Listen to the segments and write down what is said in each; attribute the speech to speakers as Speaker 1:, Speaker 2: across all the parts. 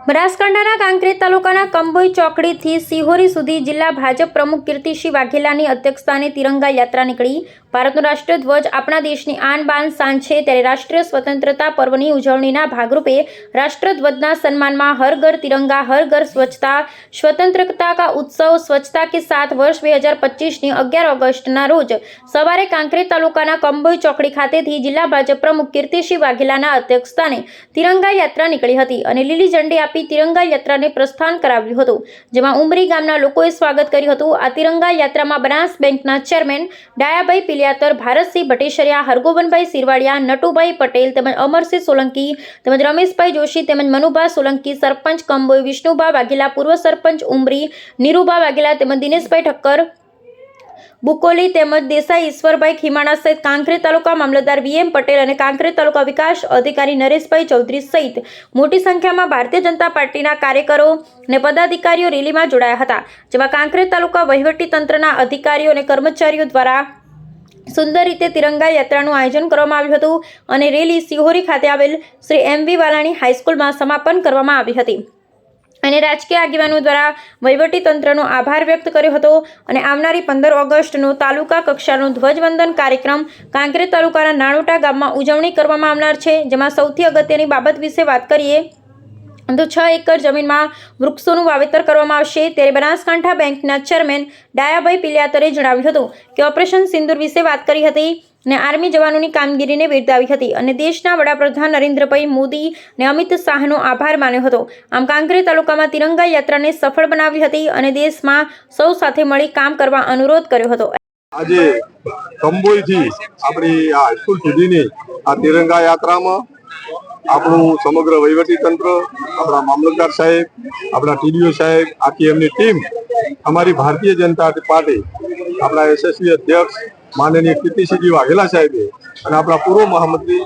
Speaker 1: બનાસકાંઠાના કાંકરેજ તાલુકાના કંબોઈ ચોકડીથી સિહોરી સુધી જિલ્લા ભાજપ પ્રમુખ કીર્તિસિંહ વાઘેલાની અધ્યક્ષતાને તિરંગા યાત્રા નીકળી. ભારતનો રાષ્ટ્રીય ધ્વજ આપણા દેશની આન બાન શાન છે ત્યારે રાષ્ટ્રીય સ્વતંત્રતા પર્વની ઉજવણીના ભાગરૂપે રાષ્ટ્રધ્વજના સન્માનમાં હર ઘર તિરંગા, હર ઘર સ્વચ્છતા, સ્વતંત્રતા કા ઉત્સવ, સ્વચ્છતા કે સાથ વર્ષ બે હજાર પચીસની અગિયાર ઓગસ્ટના રોજ સવારે કાંકરેજ તાલુકાના કંબોઈ ચોકડી ખાતેથી જિલ્લા ભાજપ પ્રમુખ કીર્તિસિંહ વાઘેલાના અધ્યક્ષતાને તિરંગા યાત્રા નીકળી હતી અને લીલી ઝંડી આપી તિરંગા યાત્રાને પ્રસ્થાન કરાવ્યું હતું, જેમાં ઉમરી ગામના લોકોએ સ્વાગત કર્યું હતું. આ તિરંગા યાત્રામાં બનાસ બેંકના ચેરમેન ડાયાભાઈ પિલિયાતર, ભારતસિંહ ભટેશરિયા હરગોવનભાઈ સિરવાડિયા નટુભાઈ પટેલ તેમજ અમરસિંહ સોલંકી તેમજ રમેશભાઈ જોશી તેમજ મનુભા સોલંકી, સરપંચ કંબોઈ, વિષ્ણુભા વાઘેલા, પૂર્વ સરપંચ ઉમરી, નીરુભા વાઘેલા તેમજ દિનેશભાઈ ઠક્કર બુકોલી તેમજ દેસાઈ ઈશ્વરભાઈ ખીમાણા સહિત કાંકરે તાલુકા મામલતદાર વીએમ પટેલ અને કાંકરે તાલુકા વિકાસ અધિકારી નરેશભાઈ ચૌધરી સહિત મોટી સંખ્યામાં ભારતીય જનતા પાર્ટીના કાર્યકરો અને પદાધિકારીઓ રેલીમાં જોડાયા હતા, જેમાં કાંકરે તાલુકા વહીવટી તંત્રના અધિકારીઓ અને કર્મચારીઓ દ્વારા સુંદર રીતે તિરંગા યાત્રાનું આયોજન કરવામાં આવ્યું હતું અને રેલી સિહોરી ખાતે આવેલ શ્રી એમ વી વાલાણી હાઈસ્કૂલમાં સમાપન કરવામાં આવી હતી. અને રાજકીય આગેવાનો દ્વારા વહીવટી તંત્રનો આભાર વ્યક્ત કર્યો હતો અને આવનારી પંદર ઓગસ્ટનો તાલુકા કક્ષાનો ધ્વજવંદન કાર્યક્રમ કાંકરેજ તાલુકાના નાણોટા ગામમાં ઉજવણી કરવામાં આવનાર છે, જેમાં સૌથી અગત્યની બાબત વિશે વાત કરીએ તો છ એકર જમીનમાં વૃક્ષોનું વાવેતર કરવામાં આવશે, ત્યારે બનાસકાંઠા બેંકના ચેરમેન ડાયાભાઈ પિલિયાતરે જણાવ્યું હતું કે ઓપરેશન સિંદૂર વિશે વાત કરી હતી. અને આર્મી જવાનોની કામગીરીને બિરદાવી હતી અને દેશના વડાપ્રધાન નરેન્દ્રભાઈ મોદી અને અમિત શાહનો આભાર માન્યો હતો. આમ કાંકરેજ તાલુકામાં તિરંગા યાત્રાને સફળ બનાવી હતી અને દેશમાં સૌ સાથે મળી કામ કરવા અનુરોધ કર્યો હતો.
Speaker 2: આજે કંબોઈથી આપણી આ હાઈસ્કૂલ સુધીની આ તિરંગા યાત્રામાં આપણું સમગ્ર વહીવટી આપણા મામલતદાર સાહેબ, આપણા ટીડીઓ સાહેબ, આખી એમની ટીમ અમારી ભારતીય જનતા પાર્ટી, આપણા યશસ્વી અધ્યક્ષ માનનીય કીર્તિસિંહજી વાઘેલા સાહેબે અને આપણા પૂર્વ મહામંત્રી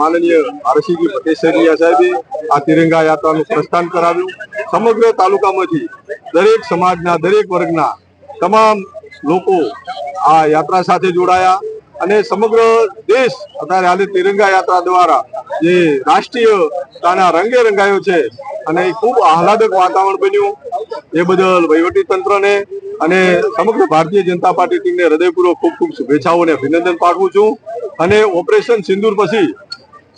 Speaker 2: માનનીય ભારતસિંહજી પટેસરિયા સાહેબે આ તિરંગા યાત્રાનું પ્રસ્થાન કરાવ્યું. સમગ્ર તાલુકામાંથી દરેક સમાજના, દરેક વર્ગના તમામ લોકો આ યાત્રા સાથે જોડાયા અને સમગ્ર દેશ અત્યારે હાલે તિરંગા યાત્રા દ્વારા જે રાષ્ટ્રીયતાના રંગે રંગાયો છે અને ખૂબ આહલાદક વાતાવરણ બન્યું. એ બદલ વહીવટી તંત્રને અને સમગ્ર ભારતીય જનતા પાર્ટી ટીમને હૃદયપૂર્વક ખૂબ ખૂબ શુભેચ્છાઓ અને અભિનંદન પાઠવું છું. અને ઓપરેશન સિંદૂર પછી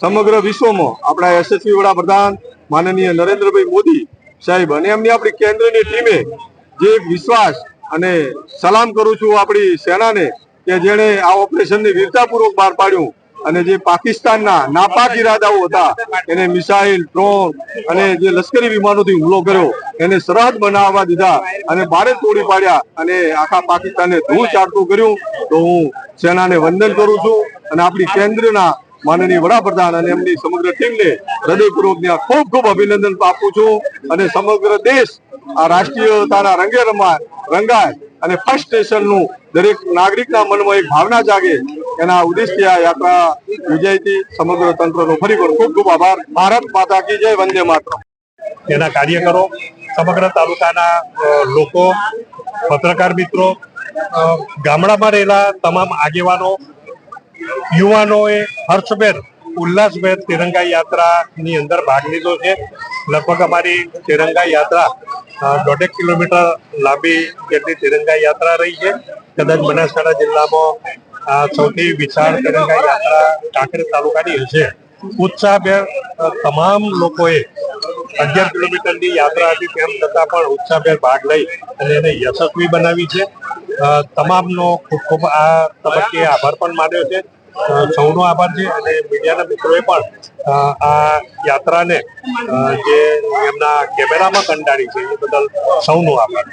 Speaker 2: સમગ્ર વિશ્વમાં આપણા યશસ્વી વડાપ્રધાન માનનીય નરેન્દ્રભાઈ મોદી સાહેબ અને એમની આપણી કેન્દ્રની ટીમે જે વિશ્વાસ અને સલામ કરું છું આપણી સેનાને કે જેણે આ ઓપરેશનને વીરતાપૂર્વક બહાર પાડ્યું. અને જે પાકિસ્તાનના નાપાક ઇરાદાઓ હતા, એને મિસાઇલ, ડ્રોન અને જે લશ્કરી વિમાનોથી હુમલો કર્યો, એને સરહદ બનાવવા દીધા અને બારે તોડી પાડ્યા અને આખા પાકિસ્તાનને ધૂળ ચાટતું કર્યું. તો હું સેનાને વંદન કરું છું અને આપણી કેન્દ્રના માનનીય વડાપ્રધાન અને એમની સમગ્ર ટીમને હૃદયપૂર્વક ખૂબ ખૂબ અભિનંદન આપું છું અને સમગ્ર દેશ આ રાષ્ટ્રીયતાના રંગે રમાય રંગાય અને ફર્સ્ટ સ્ટેશનનું દરેક નાગરિકના મનમાં એક ભાવના જાગે એના ઉદ્દેશ્ય આ યાત્રા યોજાઈ સમગ્ર તંત્રનો ફરી પણ ખૂબ ખૂબ આભાર. ભારત માતા કી જય, વંદે માત્ર
Speaker 3: તેના કાર્યકરો, સમગ્ર તાલુકાના લોકો, પત્રકાર મિત્રો ગામડામાં રહેલા તમામ આગેવાનો, યુવાનોએ હર્ષભેર, ઉલ્લાસભેર તિરંગા યાત્રાની અંદર ભાગ લીધો છે. લગભગ અમારી તિરંગા યાત્રા દોઢેક કિલોમીટર લાંબી જેટલી તિરંગા યાત્રા રહી છે. કદાચ બનાસકાંઠા જિલ્લામાં આ સૌથી વિશાળ તિરંગા યાત્રા કાંકરેજ તાલુકાની હશે. ઉત્સાહભેર તમામ લોકોએ અગિયાર કિલોમીટરની યાત્રા હતી તેમ છતાં પણ ઉત્સાહભેર ભાગ લઈ અને એને યશસ્વી બનાવી છે. તમામનો ખૂબ ખૂબ આ તબક્કે આભાર પણ માન્યો છે. સૌનો આભાર છે અને મીડિયાના મિત્રોએ પણ આ યાત્રાને જે એમના કેમેરામાં કંટાળી છે એ બદલ સૌનો આભાર.